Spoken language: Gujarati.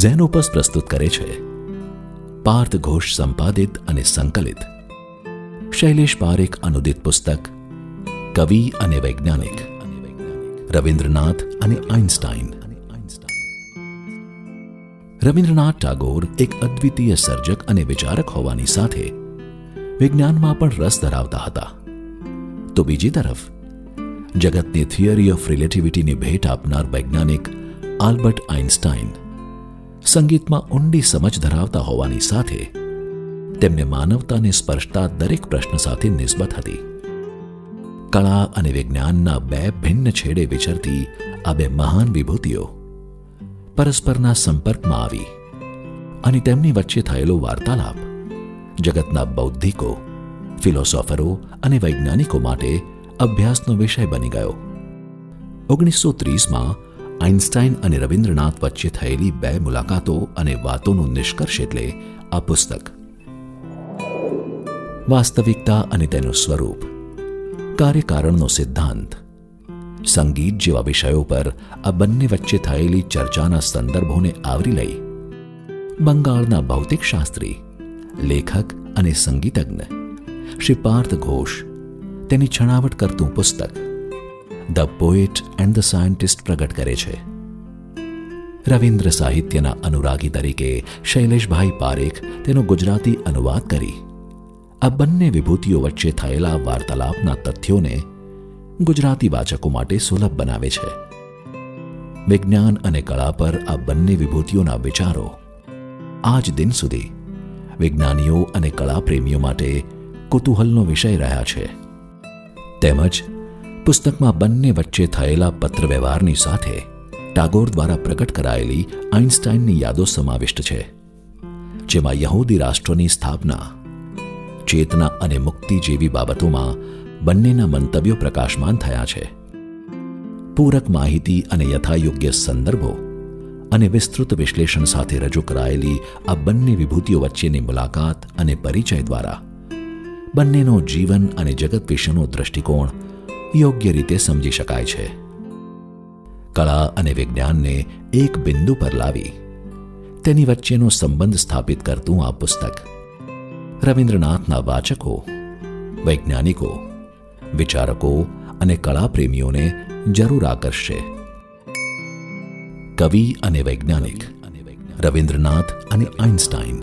ઝેનોપસ પ્રસ્તુત કરે છે. પાર્થ ઘોષ સંપાદિત અને સંકલિત. શૈલેષ પારેખ અનુદિત પુસ્તક. કવિ અને વૈજ્ઞાનિક. રવિન્દ્રનાથ અને આઇન્સ્ટાઈન રવિન્દ્રનાથ ટાગોર એક અદ્વિતીય સર્જક અને વિચારક હોવાની સાથે વિજ્ઞાનમાં પણ રસ ધરાવતા હતા. તો બીજી તરફ, જગતની થિયરી ઓફ રિલેટિવિટીની ભેટ આપનાર વૈજ્ઞાનિક આલ્બર્ટ આઇન્સ્ટાઈન સંગીતમાં ઊંડી સમજ ધરાવતા હોવાની સાથે તેમને માનવતાને સ્પર્શતા દરેક પ્રશ્ન સાથે નિસ્બત હતી. કળા અને વિજ્ઞાનના બે ભિન્ન છેડે વિચરતી આ બે મહાન વિભૂતિઓ પરસ્પરના સંપર્કમાં આવી અને તેમની વચ્ચે થયેલો વાર્તાલાપ, જગતના બૌદ્ધિકો, ફિલોસોફરો અને વૈજ્ઞાનિકો માટે અભ્યાસનો વિષય બની ગયો. ઓગણીસો ત્રીસમાં આઇન્સ્ટાઈન અને રવિન્દ્રનાથ વચ્ચે થયેલી બે મુલાકાતો અને વાતોનું નિષ્કર્ષ એટલે આ પુસ્તક. વાસ્તવિકતા અને તેનું સ્વરૂપ. કાર્યકારણનો સિદ્ધાંત. સંગીત જેવા વિષયો પર આ બંને વચ્ચે થયેલી ચર્ચાના સંદર્ભોને આવરી લઈ બંગાળના ભૌતિકશાસ્ત્રી લેખક અને સંગીતજ્ઞ શ્રી પાર્થ ઘોષ તેની છણાવટ કરતું પુસ્તક the poet and the scientist પ્રગટ કરે છે. રવિન્દ્ર સાહિત્યના અનુરાગી તરીકે શૈલેષભાઈ પારેખ તેનો ગુજરાતી અનુવાદ કરી. આ બંને વિભૂતિઓ વચ્ચે થયેલા વાર્તાલાપના તથ્યોને ગુજરાતી વાચકો માટે સુલભ બનાવે છે. વિજ્ઞાન અને કળા પર આ બંને વિભૂતિઓના વિચારો આજ દિન સુધી વિજ્ઞાનીઓ અને કળા પ્રેમીઓ માટે કુતૂહલનો વિષય રહ્યા છે. તેમજ પુસ્તકમાં બંને વચ્ચે થયેલા પત્રવ્યવહારની સાથે ટાગોર દ્વારા પ્રકટ કરાયેલી આઇન્સ્ટાઇનની યાદો સમાવિષ્ટ છે, જેમાં યહૂદી રાષ્ટ્રની સ્થાપના, ચેતના અને મુક્તિ જેવી બાબતોમાં બંનેના મંતવ્યો પ્રકાશમાન થયા છે. પૂરક માહિતી અને યથાયોગ્ય સંદર્ભો અને વિસ્તૃત વિશ્લેષણ સાથે રજૂ કરાયેલી આ બંને વિભૂતિઓ વચ્ચેની મુલાકાત અને પરિચય દ્વારા બંનેનો જીવન અને જગત વિશેનો દૃષ્ટિકોણ યોગ્ય રીતે સમજી શકાય છે. કળા અને વિજ્ઞાનને એક બિંદુ પર લાવી, તેની વચ્ચેનો સંબંધ સ્થાપિત કરતું આ પુસ્તક. રવિન્દ્રનાથના વાચકો, વૈજ્ઞાનિકો, વિચારકો અને કળાપ્રેમીઓને જરૂર આકર્ષશે. કવિ અને વૈજ્ઞાનિક રવિન્દ્રનાથ અને Einstein